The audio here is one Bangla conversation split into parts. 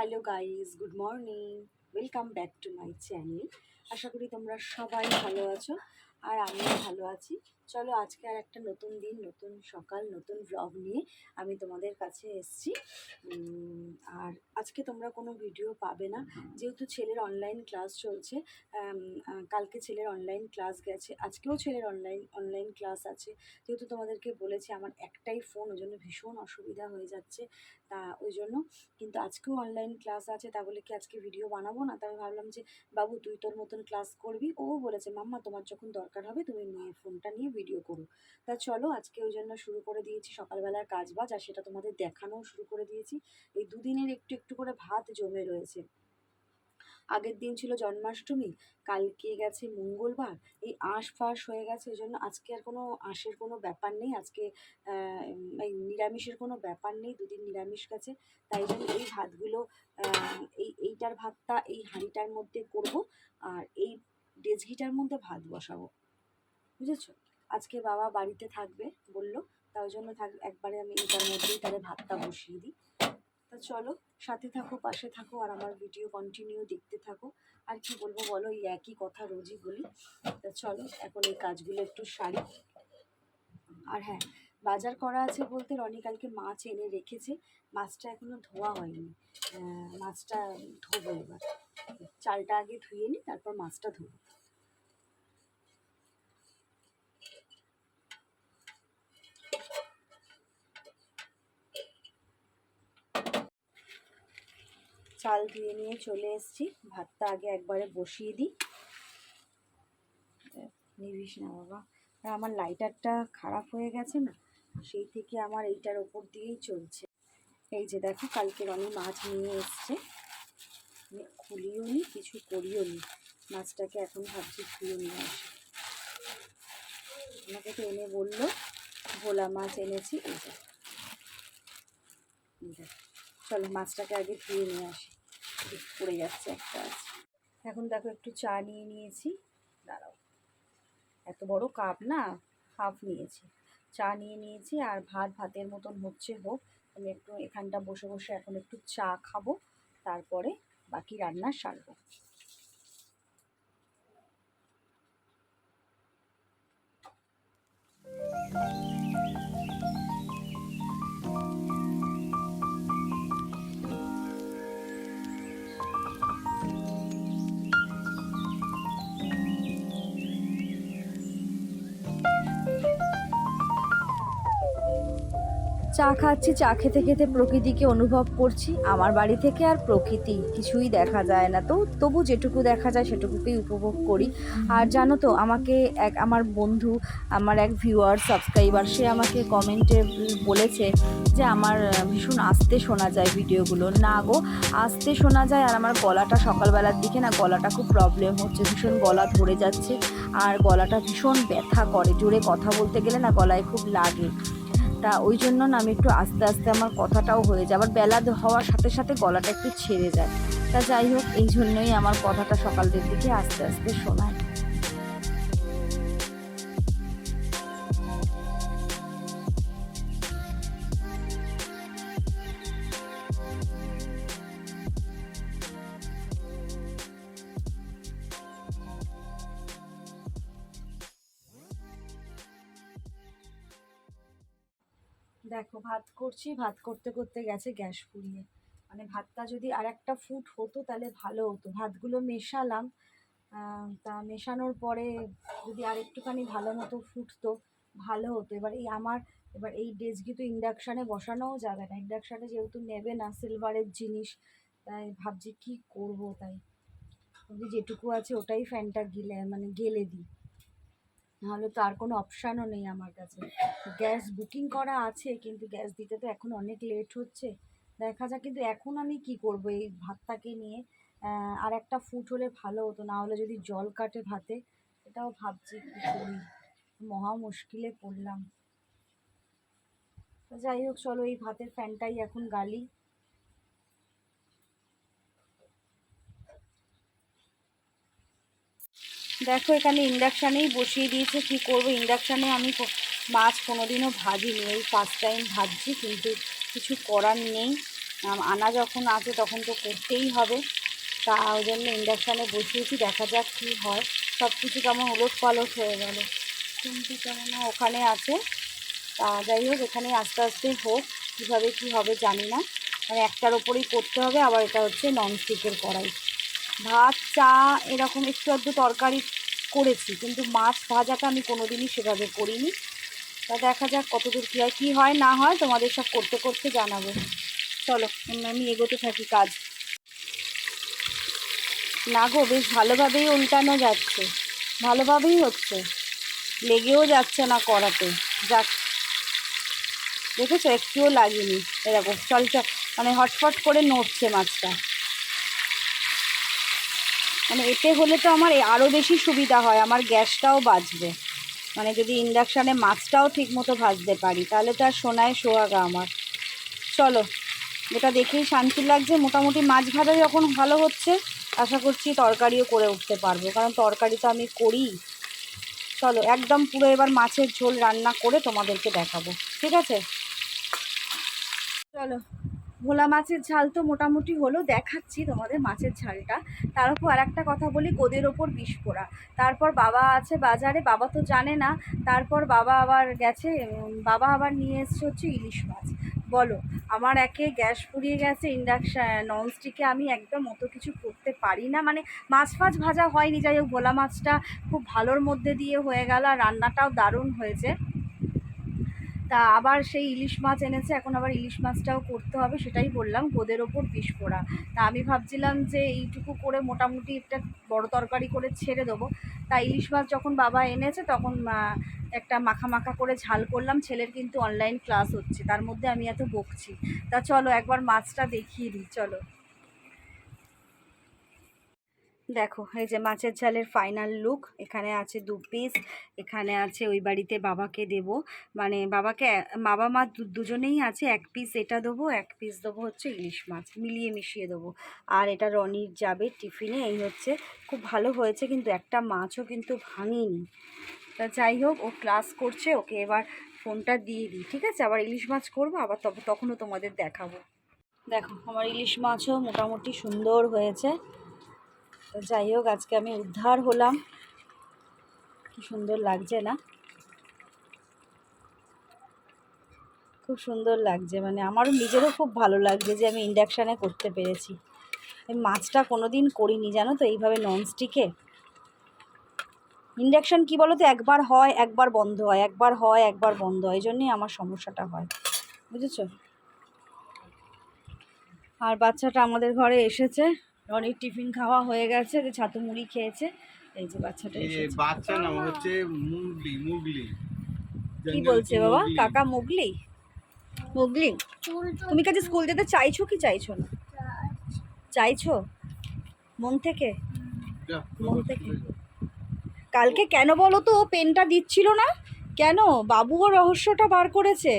Hello guys good morning welcome back to my channel আশা করি তোমরা সবাই ভালো আছো, আর আমিও ভালো আছি। চলো আজকে আর একটা নতুন দিন, নতুন সকাল, নতুন ব্লগ নিয়ে আমি তোমাদের কাছে এসেছি। আর আজকে তোমরা কোনো ভিডিও পাবে না। যেহেতু ছেলের অনলাইন ক্লাস চলছে কালকে ছেলের অনলাইন ক্লাস গেছে, আজকেও ছেলের অনলাইন অনলাইন ক্লাস আছে। যেহেতু তোমাদেরকে বলেছি, আমার একটাই ফোন ওই জন্য ভীষণ অসুবিধা হয়ে যাচ্ছে। তা, ওই জন্য কিন্তু আজকেও অনলাইন ক্লাস আছে, তা বলে কি আজকে ভিডিও বানাবো না? তা আমি ভাবলাম যে, বাবু, তুই তোর মতন ক্লাস করবি? ও বলেছে, মাম্মা, তোমার যখন দরকার হবে, তুমি নিয়ে ফোনটা নিয়ে ভিডিও করো। তা চলো আজকে ওই জন্য শুরু করে দিয়েছি সকালবেলার কাজ বাজ, আর সেটা তোমাদের দেখানোও শুরু করে দিয়েছি। এই দুদিনের একটু একটু করে ভাত জমে রয়েছে। আগের দিন ছিল জন্মাষ্টমী, কালকে গেছে মঙ্গলবার, এই আঁশ ফাঁস হয়ে গেছে ওই জন্য আজকে আর কোনো আঁশের কোনো ব্যাপার নেই, আজকে এই নিরামিষের কোনো ব্যাপার নেই, দুদিন নিরামিষ গেছে, তাই জন্য এই ভাতগুলো এই, এইটার ভাতটা, এই হাঁড়িটার মধ্যে করব, আর এই ডেজঘিটার মধ্যে ভাত বসাবো। বুঝেছ? আজকে বাবা বাড়িতে থাকবে বলল তাই জন্য থাক, একবারে আমি এটার মধ্যেই তাদের ভাতটা বসিয়ে দিই। তা চলো, সাথে থাকো, পাশে থাকো আর আমার ভিডিও কন্টিনিউ দেখতে থাকো। আর কি বলব বলো, এই একই কথা রোজই বলি। তা চলো, এখন এই কাজগুলো একটু সারি। আর হ্যাঁ বাজার করা আছে বলতে রনি কালকে মাছ এনে রেখেছে, মাছটা এখনও ধোয়া হয়নি। মাছটা ধোবো এবার। চালটা আগে ধুয়ে নিই তারপর মাছটা ধোবো। চাল ধুয়ে নিয়ে চলে এসেছি। ভাতটা আগে একবারে বসিয়ে দিই। নিবিস না বাবা। আমার লাইটারটা খারাপ হয়ে গেছে না, সেই থেকে আমার এইটার ওপর দিয়েই চলছে। এই যে দেখো, কালকে রনি মাছ নিয়ে এসছে। খুলিও নি, কিছু করিও নি। মাছটাকে এখন ভাবছি ধুয়ে নিয়ে আসি। আমাকে তো এনে বলল, ভোলা মাছ এনেছি এই চলো মাছটাকে আগে ধুয়ে নিয়ে আসি। পড়ে যাচ্ছে একটা এখন দেখো একটু চা নিয়ে নিয়েছি। দাঁড়াও। এত বড় কাপ না, হাফ নিয়েছি। চা নিয়ে নিয়েছি আর ভাত ভাতের মতন হচ্ছে হোক। আমি একটু এখানটা বসে বসে এখন একটু চা খাব, তারপরে বাকি রান্না সারবো। চা খাচ্ছি, চা খেতে খেতে প্রকৃতিকে অনুভব করছি। আমার বাড়ি থেকে আর প্রকৃতি কিছুই দেখা যায় না। তো তবু যেটুকু দেখা যায় সেটুকুকেই উপভোগ করি। আর জানো তো, আমাকে এক, আমার বন্ধু, আমার এক ভিউয়ার সাবস্ক্রাইবার সে আমাকে কমেন্টে বলেছে যে, আমার ভীষণ আস্তে শোনা যায় ভিডিওগুলো। না গো, আস্তে শোনা যায় আর আমার গলাটা সকালবেলার দিকে না, গলাটা খুব প্রবলেম হচ্ছে, ভীষণ গলা ধরে যাচ্ছে। আর গলাটা ভীষণ ব্যথা করে। জোরে কথা বলতে গেলে না গলায় খুব লাগে। তা ওই জন্য না আমি একটু আস্তে আস্তে আমার কথাটাও হয়ে যায়। আবার বেলা হওয়ার সাথে সাথে গলাটা একটু ছেড়ে যায়। তা যাই হোক, এই জন্যই আমার কথাটা সকালের দিকে আস্তে আস্তে শোনায়। করছি, ভাত করতে করতে গেছে গ্যাস পুড়িয়ে। মানে ভাতটা যদি আর একটা ফুট হতো তাহলে ভালো হতো। ভাতগুলো মেশালাম তা মেশানোর পরে যদি আর একটুখানি ভালো মতো ফুটতো, ভালো হতো। এবার এই আমার, এবার এই ডেজকি তো ইন্ডাকশানে বসানোও যাবে না। ইন্ডাকশানে যেহেতু নেবে না সিলভারের জিনিস, তাই ভাবছি কি করব তাই। যেটুকু আছে ওটাই ফ্যানটা গিলে মানে গেলে দিই। নাহলে তো আর কোনো অপশানও নেই আমার কাছে। গ্যাস বুকিং করা আছে, কিন্তু গ্যাস দিতে তো এখন অনেক লেট হচ্ছে। দেখা যাক, কিন্তু এখন আমি কি করব এই ভাতটাকে নিয়ে? আর একটা ফুট হলে ভালো হতো, না হলে যদি জল কাটে ভাতে এটাও ভাবছি কী করি। মহা মুশকিলে পড়লাম। যাই হোক, চলো এই ভাতের ফ্যানটাই এখন গালি। দেখো, এখানে ইন্ডাকশানেই বসিয়ে দিয়েছে, কি করব? ইন্ডাকশানে আমি মাছ কোনোদিনও ভাজিনি, এই ফার্স্ট টাইম ভাজছি, কিন্তু কিছু করার নেই। আনা যখন আছে তখন তো করতেই হবে। তা ওই জন্য ইন্ডাকশানে বসিয়েছি, দেখা যাক কী হয়। সব কিছু কেমন ওলট পালট হয়ে গেল। কিন্তু কেমন ওখানে আছে। তা যাই হোক, এখানে আস্তে আস্তে হোক, কীভাবে কী হবে জানি না। মানে একটার ওপরেই করতে হবে, আবার এটা হচ্ছে ননস্টিকের কড়াই। ভাত, চা, এরকম একটু আধটু তরকারি করেছি, কিন্তু মাছ ভাজাটা আমি কোনোদিনই সেভাবে করিনি। তা দেখা যাক কতদূর কী হয় কী হয়, না হয় তোমাদের সব করতে করতে জানাব। চলো আমি এগোতে থাকি কাজ। না গো, বেশ ভালোভাবেই উল্টানো যাচ্ছে। ভালোভাবেই হচ্ছে। লেগেও যাচ্ছে না করাতে। যাক। দেখেছ, একটুও লাগেনি। এরকম, চল চল। মানে হটফট করে নড়ছে মাছটা। মানে এতে হলে তো আমার আরও বেশি সুবিধা হয়, আমার গ্যাসটাও বাঁচবে মানে যদি ইন্ডাকশানে মাছটাও ঠিকমতো ভাজতে পারি, তাহলে তো আর সোনায় সোহাগা আমার। চলো, এটা দেখেই শান্তি লাগছে। মোটামুটি মাছ ভাজা যখন ভালো হচ্ছে, আশা করছি তরকারিও করে উঠতে পারব। কারণ তরকারি তো আমি করি। চলো, একদম পুরো এবার মাছের ঝোল রান্না করে তোমাদেরকে দেখাবো। ঠিক আছে? চলো। ভোলা মাছের ঝাল তো মোটামুটি হলো, দেখাচ্ছি তোমাদের মাছের ঝালটা। তার উপর আর একটা কথা বলি, গোদের ওপর বিষ পোড়া। তারপর বাবা আছে বাজারে, বাবা তো জানে না। তারপর বাবা আবার গেছে বাবা আবার নিয়ে এসছে হচ্ছে ইলিশ মাছ। বলো, আমার একে গ্যাস পুড়িয়ে গেছে ইন্ডাকশান ননস্টিকে আমি একদম অত কিছু করতে পারি না। মানে মাছ ফাছ ভাজা হয়নি, যাই হোক, ভোলা মাছটা খুব ভালোর মধ্যে দিয়ে হয়ে গেল, আর রান্নাটাও দারুণ হয়েছে। তা আবার সেই ইলিশ মাছ এনেছে, এখন আবার ইলিশ মাছটাও করতে হবে সেটাই বললাম, গোদের ওপর বিষ পোড়া। তা আমি ভাবছিলাম যে এইটুকু করে মোটামুটি একটা বড় তরকারি করে ছেড়ে দেবো। তা ইলিশ মাছ যখন বাবা এনেছে তখন একটা মাখা মাখা করে ঝাল করলাম, ছেলের কিন্তু অনলাইন ক্লাস হচ্ছে, তার মধ্যে আমি এত বকছি। তা চলো একবার মাছটা দেখিয়ে দিই, চলো। দেখো, এই যে মাছের ঝালের ফাইনাল লুক এখানে আছে দু পিস এখানে আছে ওই বাড়িতে বাবাকে দেব। মানে বাবাকে, বাবা মা দুজনেই আছে, এক পিস এটা দেবো, এক পিস দেবো হচ্ছে ইলিশ মাছ, মিলিয়ে মিশিয়ে দেবো। আর এটা রনির যাবে টিফিনে এই হচ্ছে, খুব ভালো হয়েছে, কিন্তু একটা মাছও কিন্তু ভাঙিনি। তা যাই হোক, ও ক্লাস করছে, ওকে এবার ফোনটা দিয়ে দিই, ঠিক আছে? আবার ইলিশ মাছ করব, আবার তখন তখনও তোমাদের দেখাবো। দেখো, আমার ইলিশ মাছও মোটামুটি সুন্দর হয়েছে। তো যাই হোক, আজকে আমি উদ্ধার হলাম। কি সুন্দর লাগছে না? খুব সুন্দর লাগছে মানে আমারও নিজেরও খুব ভালো লাগছে যে আমি ইন্ডাকশানে করতে পেরেছি। এই মাছটা কোনো দিন করিনি, জানো তো, এইভাবে ননস্টিকে ইন্ডাকশান কী বলো তো একবার হয়, একবার বন্ধ হয়, একবার হয়, একবার বন্ধ হয়, এই জন্যই আমার সমস্যাটা হয়, বুঝেছ? আর বাচ্চাটা আমাদের ঘরে এসেছে। রনির টিফিন খাওয়া হয়ে গেছে যে ছাতু মুড়ি খেয়েছে এই যে বাচ্চাটা বাচ্চা নাম হচ্ছে মুগলি মুগলি। কি বলছে বাবা? কাকা মুগলি? মুগলি? তুমি কাছে স্কুল যেতে চাইছো কি চাইছো না? চাইছো? মন থেকে? মন থেকে। কালকে কেন বলো তো পেনটা দিচ্ছিল না? কেন? বাবুও রহস্যটা বার করেছে।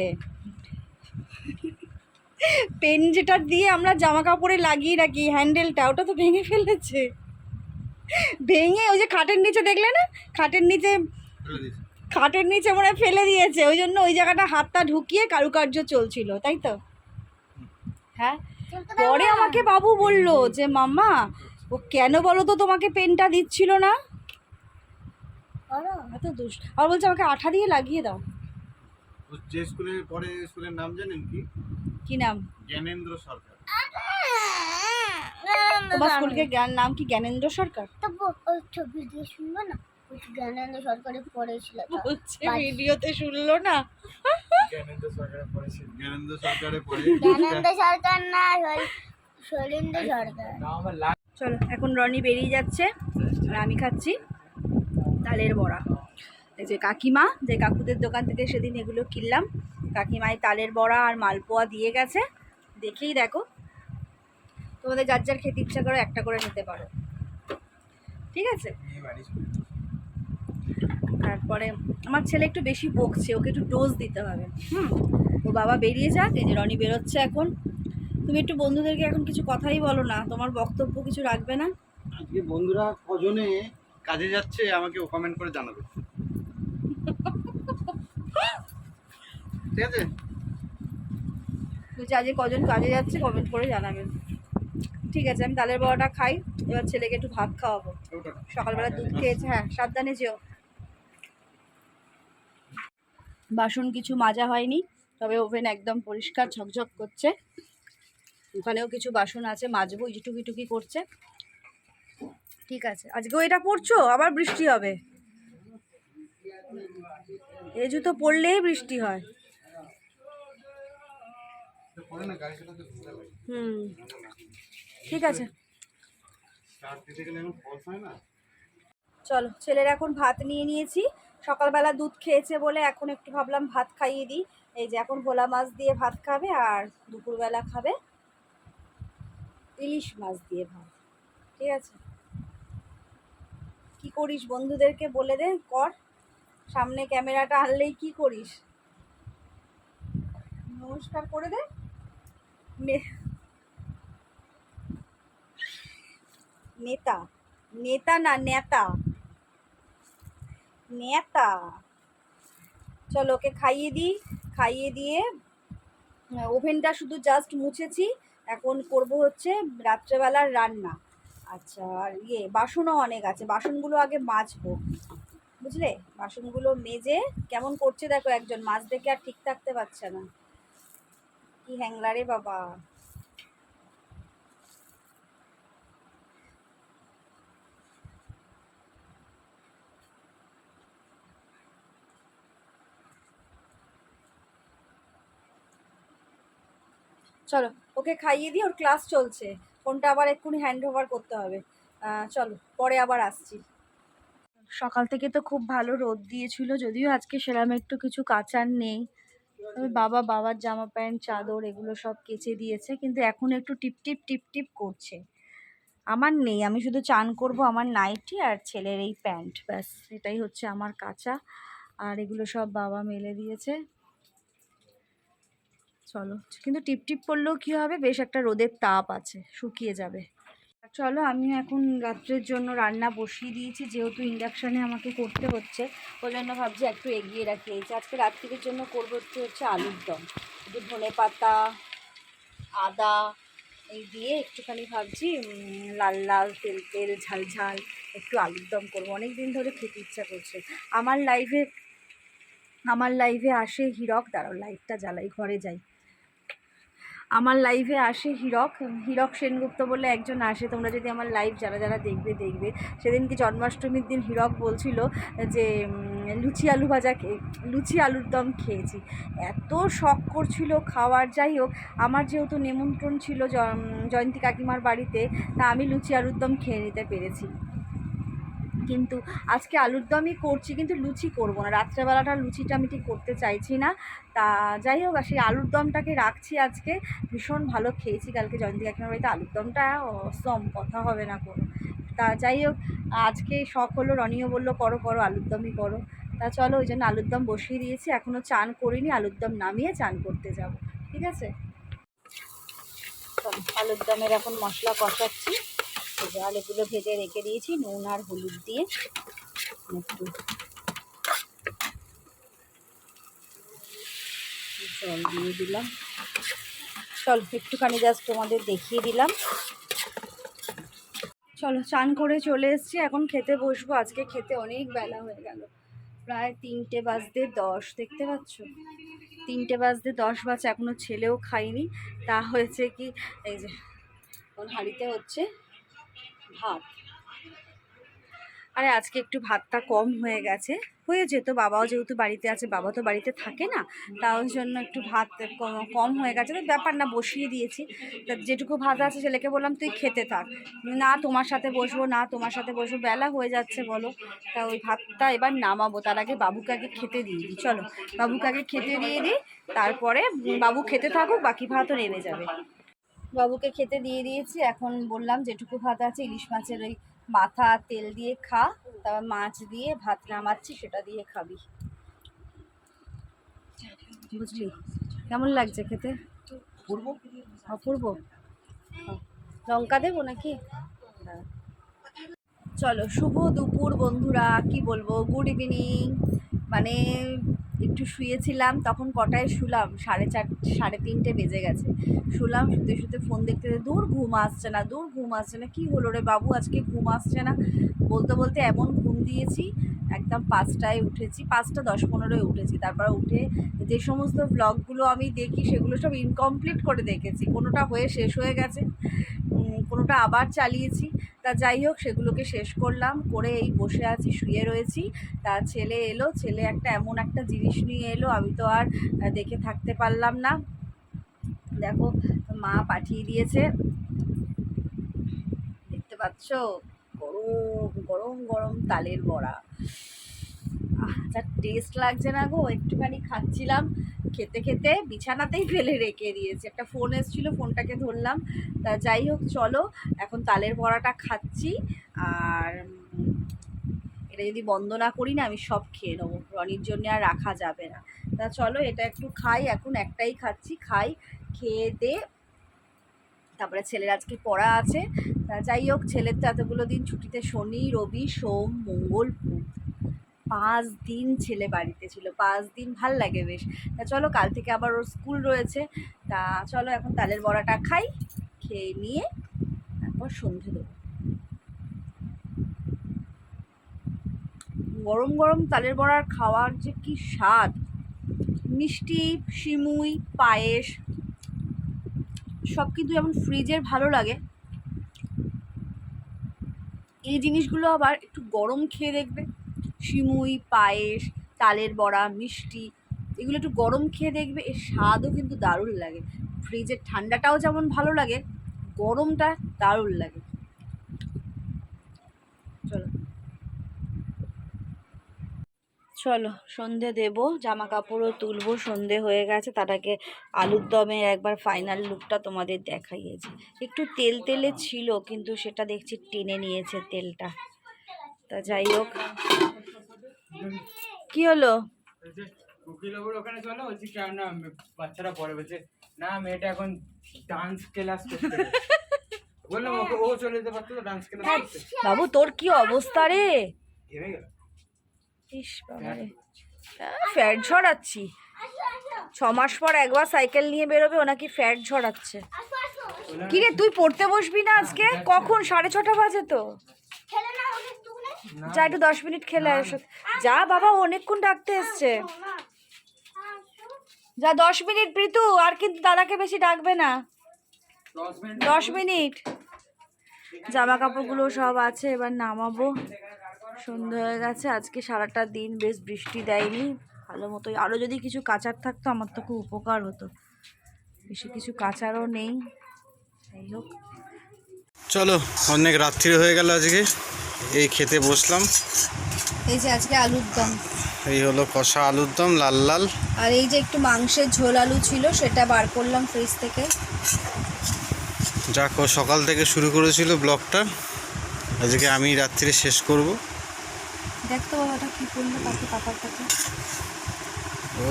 পেন যেটা দিয়ে আমরা জামা কাপড়ে লাগিয়ে রাখি হ্যান্ডেলটা ওটা তো ভেঙে ফেলেছে। ভেঙে ওই যে খাটের নিচে দেখলে না? খাটের নিচে খাটের নিচে মনে ফেলে দিয়েছে ওই জন্য ওই জায়গাটা হাতটা ঢুকিয়ে কারুকার্য চলছিল তাই তো? হ্যাঁ? পরে আমাকে বাবু বলল যে মাম্মা ও কেন বলো তো তোমাকে পেনটা দিচ্ছিল না? এত দুষ আর বলছে আমাকে আঠা দিয়ে লাগিয়ে দাও। ও যে স্কুলে পড়ে স্কুলের নাম জানেন কি? কি নাম? জ্ঞানেন্দ্র সরকার। তোমার স্কুলকে জ্ঞান নাম কি জ্ঞানেন্দ্র সরকার? ছবি দিয়ে শুনব না? জ্ঞানেন্দ্র সরকারে পড়েছিল তো। বলছে ভিডিওতে শুনলো না। জ্ঞানেন্দ্র সরকারে পড়েছে জ্ঞানেন্দ্র সরকারে পড়ে জ্ঞানেন্দ্র সরকার না শৈলেন্দ্র সরকার। চলো এখন রনি বেরিয়ে যাচ্ছে। আর আমি খাচ্ছি তালের বড়া। এই যে কাকিমা যে কাকুদের দোকান থেকে সেদিন এগুলো কিনলাম। কাকিমাই তালের বড়া আর মালপোয়া দিয়ে গেছে। দেখেই দেখো। তোমাদের যার যার খেতে ইচ্ছা করো একটা করে নিতে পারো। ঠিক আছে? তারপরে আমার ছেলে একটু বেশি বকছে, ওকে একটু ডোজ দিতে হবে। হুম? ও বাবা বেরিয়ে যাক, এই যে রনি বেরোচ্ছে এখন। তুমি একটু বন্ধুদেরকে এখন কিছু কথাই বলো না, তোমার বক্তব্য কিছু রাখবে না? আজকে বন্ধুরা কজনে কাজে যাচ্ছে আমাকে ও কমেন্ট করে জানাবে। ঠিক আছে? বলছি আজকে কজন কাজে যাচ্ছে কমেন্ট করে জানাবেন। ঠিক আছে আমি তালের বড়াটা খাই এবার ছেলেকে একটু ভাত খাওয়াবো। সকালবেলা দুধ খেয়েছে হ্যাঁ সাবধানে যেও। বাসন কিছু মাজা হয়নি তবে ওভেন একদম পরিষ্কার ঝকঝক করছে। ওখানেও কিছু বাসন আছে মাজবো যে টুকি করছে। ঠিক আছে আজকেও এটা পড়ছো? আবার বৃষ্টি হবে। এই জুতো পরলেই বৃষ্টি হয়। হুম। ঠিক আছে। চলো, ছেলের এখন ভাত নিয়ে নিয়েছি। সকালবেলা দুধ খেয়েছে বলে এখন একটু ভাবলাম ভাত খাইয়ে দিই। এই যে এখন ভোলা মাছ দিয়ে ভাত খাবে আর দুপুরবেলা খাবে ইলিশ মাছ দিয়ে ভাত। ঠিক আছে? কি করিস বন্ধুদেরকে বলে দে, কর। সামনে ক্যামেরাটা আনলেই কি করিস? নমস্কার করে দে। নেতা নেতা না নেতা নেতা চলো ওকে খাইয়ে দিই, খাইয়ে দিয়ে ওভেনটা শুধু জাস্ট মুছেছি, এখন করব হচ্ছে রাত্রেবেলার রান্না। আচ্ছা আর ইয়ে বাসনও অনেক আছে, বাসনগুলো আগে মাজবো। বুঝলে? বাসনগুলো মেজে, কেমন করছে দেখো একজন, মাছ দেখে আর ঠিক থাকতে পারছে না। কি হ্যাংলারে বাবা? চলো, ওকে খাইয়ে দিই ওর ক্লাস চলছে। ফোনটা আবার এক্ষুনি হ্যান্ড ওভার করতে হবে। চলো, পরে আবার আসছি। সকাল থেকে তো খুব ভালো রোদ দিয়েছিল, যদিও আজকে সেরকম একটু কিছু কাচার নেই। তবে বাবা বাবার জামা প্যান্ট, চাদর এগুলো সব কেচে দিয়েছে, কিন্তু এখন একটু টিপ টিপ টিপ টিপ করছে। আমার নেই, আমি শুধু চান করব আমার নাইটি আর ছেলের এই প্যান্ট, ব্যাস, এটাই হচ্ছে আমার কাঁচা। আর এগুলো সব বাবা মেলে দিয়েছে। চলো, কিন্তু টিপ টিপ করলেও কী হবে? বেশ একটা রোদের তাপ আছে, শুকিয়ে যাবে। চলো আমি এখন রাত্রের জন্য রান্না বসিয়ে দিয়েছি, যেহেতু ইন্ডাকশানে আমাকে করতে হচ্ছে, ওই জন্য ভাবছি একটু এগিয়ে রাখি। এই আজকে রাত্রির জন্য করব হচ্ছে হচ্ছে আলুর দম। একটু ধনে পাতা, আদা, এই দিয়ে একটুখানি ভাবছি লাল লাল তেল তেল ঝাল ঝাল একটু আলুর দম করব। অনেক দিন ধরে খেতে ইচ্ছা করছে। আমার লাইভে আমার লাইভে আসে হিরক, দাঁড়াও লাইভটা জ্বালাই, ঘরে যাই। আমার লাইভে আসে হিরক। হিরক সেনগুপ্ত বলে একজন আসে। তোমরা যদি আমার লাইভ যারা যারা দেখবে দেখবে। সেদিন কি জন্মাষ্টমীর দিন হিরক বলছিল যে লুচি আলু ভাজা খেয়ে লুচি আলুর দম খেয়েছি। এত শখ করছিল খাওয়ার। যাই হোক, আমার যেহেতু নেমন্ত্রণ ছিল জয়ন্তী কাকিমার বাড়িতে, তা আমি লুচি আলুর দম খেয়ে নিতে পেরেছি। কিন্তু আজকে আলুর দমই করছি, কিন্তু লুচি করব না। রাত্রেবেলাটা লুচিটা আমি ঠিক করতে চাইছি না। তা যাই হোক সেই আলুর দমটাকে রাখছি আজকে। ভীষণ ভালো খেয়েছি কালকে জয়ন্তী কাকিমার বাড়িতে। আলুর দমটা অসম, কথা হবে না কোনো। তা যাই হোক, আজকে শখ হলো, রনিও বলল, করো করো, আলুর দমই করো। তা চলো, ওই জন্য আলুর দম বসিয়ে দিয়েছি। এখনও চান করিনি, আলুর দম নামিয়ে চান করতে যাব। ঠিক আছে? আলুর দমের এখন মশলা কষাচ্ছি। এই যে আলুগুলো ভেজে রেখে দিয়েছি, নুন আর হলুদ দিয়ে। একটু জল দিয়ে দিলাম। চল, একটুখানি জাস্ট তোমাদের দেখিয়ে দিলাম। চলো চান করে চলে এসেছি। এখন খেতে বসবো। আজকে খেতে অনেক বেলা হয়ে গেল। প্রায় তিনটে বাজতে দশ, দেখতে পাচ্ছ? তিনটে বাজতে দশ বাজে এখনও ছেলেও খাইনি তা হয়েছে কি, এই যে এখন হাঁড়িতে হচ্ছে ভাত। আরে আজকে একটু ভাতটা কম হয়ে গেছে। হয়ে যেত, বাবাও যেহেতু বাড়িতে আছে, বাবা তো বাড়িতে থাকে না তার জন্য একটু ভাত কম- হয়ে গেছে। তো ব্যাপার না, বসিয়ে দিয়েছি। তা যেটুকু ভাত আছে ছেলেকে বললাম, তুই খেতে থাক। না, তোমার সাথে বসবো না, তোমার সাথে বসবো। বেলা হয়ে যাচ্ছে, বলো। তা ওই ভাতটা এবার নামাবো, তার আগে বাবুকে আগে খেতে দিয়ে দিই। চলো, বাবুকে আগে খেতে দিয়ে দিই, তারপরে বাবু খেতে থাকুক, বাকি ভাতও নেমে যাবে। বাবুকে খেতে দিয়ে দিয়েছি। এখন বললাম যেটুকু ভাত আছে ইলিশ মাছের ওই মাথা তেল দিয়ে খা তারপর মাছ দিয়ে ভাত নামাচ্ছি সেটা দিয়ে খাবি। বুঝলি? কেমন লাগছে খেতে? অপূর্ব লঙ্কা দেবো নাকি? হ্যাঁ। চলো শুভ দুপুর বন্ধুরা কি বলব? গুড ইভিনিং মানে একটু শুয়েছিলাম তখন কটায় শুলাম? সাড়ে চার সাড়ে তিনটে বেজে গেছে। শুলাম শুতে শুতে ফোন দেখতে, দূর ঘুম আসছে না দূর ঘুম আসছে না কী হলো রে বাবু? আজকে ঘুম আসছে না। বলতে বলতে এমন ঘুম দিয়েছি একদম পাঁচটায় উঠেছি পাঁচটা দশ পনেরোয় উঠেছি। তারপর উঠে যে সমস্ত ব্লগগুলো আমি দেখি সেগুলো সব ইনকমপ্লিট করে দেখেছি। কোনোটা হয়ে শেষ হয়ে গেছে। উম, আবার চালিয়েছি। তা যাই হোক সেগুলোকে শেষ করলাম করে এই বসে আছি শুয়ে রয়েছি। তা ছেলে এলো ছেলে একটা এমন একটা জিনিস নিয়ে এলো আমি তো আর দেখে থাকতে পারলাম না। দেখো মা পাঠিয়ে দিয়েছে। দেখতে পাচ্ছ? গরম গরম গরম তালের বড়া। যা টেস্ট লাগছে না গো, একটুখানি খাচ্ছিলাম, খেতে খেতে বিছানাতেই ফেলে রেখে দিয়েছি। একটা ফোন এসেছিল ফোনটাকে ধরলাম। তা যাই হোক, চলো, এখন তালের বড়াটা খাচ্ছি। আর এটা যদি বন্ধ না করি না, আমি সব খেয়ে নেব। রনির জন্য আর রাখা যাবে না। তা চলো, এটা একটু খাই, এখন একটাই খাচ্ছি, খাই, খেয়ে দে। তারপরে ছেলের আজকে পড়া আছে। তা যাই হোক, ছেলের তো এতগুলো দিন ছুটিতে শনি, রবি, সোম, মঙ্গল, বুধ। পাঁচ দিন ছেলে বাড়িতে ছিল, পাঁচ দিন ভালো লাগে বেশ। তা চলো, কাল থেকে আবার ওর স্কুল রয়েছে। তা চলো, এখন তালের বড়াটা খাই, খেয়ে নিয়ে তারপর সন্ধে দেবো। গরম গরম তালের বড়ার খাওয়ার যে কি স্বাদ! মিষ্টি, সিমুই, পায়েস, সব কিন্তু যেমন ফ্রিজের ভালো লাগে। এই জিনিসগুলো আবার একটু গরম খেয়ে দেখবে। সিমুই, পায়েস তালের বড়া, মিষ্টি, এগুলো একটু গরম খেয়ে দেখবে, এর স্বাদও কিন্তু দারুণ লাগে। ফ্রিজের ঠান্ডাটাও যেমন ভালো লাগে, গরমটা দারুণ লাগে। চলো। চলো, সন্ধে দেব জামা কাপড়ও তুলবো, সন্ধে হয়ে গেছে আগে আলুর দমের একবার ফাইনাল লুকটা তোমাদের দেখাইয়েছি। একটু তেল তেলে ছিল, কিন্তু সেটা দেখছি টেনে নিয়েছে তেলটা। তা যাই হোক। কি হলো? কোকিলবাবুর ওখানে চলো বলছি কেন না বাচ্চারা পড়ে। বলছে না মেয়েটা এখন ডান্স ক্লাস করতে বললাম ওকে ও চলে যেতে পারতো ডান্স ক্লাস করতে। বাবু তোর কি অবস্থা রে? ঘেমে গেল। ইস বাবা ফ্যাট ঝরাচ্ছি। ছ মাস পর একবার সাইকেল নিয়ে বেরোবে ও নাকি ফ্যাট ঝরাচ্ছে। কি রে তুই পড়তে বসবি না আজকে? কখন? সাড়ে ছটা বাজে তো। যা একটু দশ মিনিট খেলে এসো যা বাবা অনেকক্ষণ ডাকতে এসছে। যা দশ মিনিট প্রীতু আর কিন্তু দাদাকে বেশি ডাকবে না। দশ মিনিট দশ মিনিট। জামা কাপড়গুলো সব আছে এবার নামাবো। সন্ধ্যে হয়ে গেছে আজকে সারাটা দিন বেশ বৃষ্টি দেয়নি। ভালো মতোই। আরও যদি কিছু কাচার থাকতো আমার তো খুব উপকার হতো। বেশি কিছু কাচারও নেই। যাই হোক। চলো অনেক রাত্রি হয়ে গেল আজকে। এই খেতে বসলাম। এই যে আজকে আলুর দম। এই হলো কষা আলুর দম লাল লাল। আর এই যে একটু মাংসের ঝোল আলু ছিল সেটা বার করলাম ফ্রিজ থেকে। যাক ও সকাল থেকে শুরু করেছিল ব্লগটা। আজকে আমি রাত্রিরে শেষ করব। দেখতো বাবাটা কি করল পাখি পাপার পাখি ও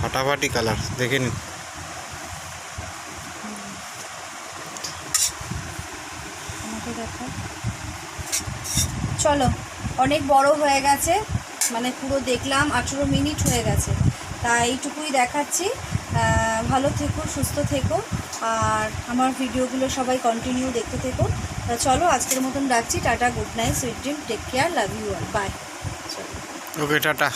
ফাটাফাটি কালার দেখে নিন চলো, অনেক বড় হয়ে গেছে মানে পুরো দেখলাম আঠেরো মিনিট হয়ে গেছে। তা এইটুকুই দেখাচ্ছি। ভালো থেকো, সুস্থ থেকো, আর আমার ভিডিওগুলো সবাই কন্টিনিউ দেখতে থেকো। তা চলো, আজকের মতন রাখছি, tata good night sweet dream take care love you all bye okay tata.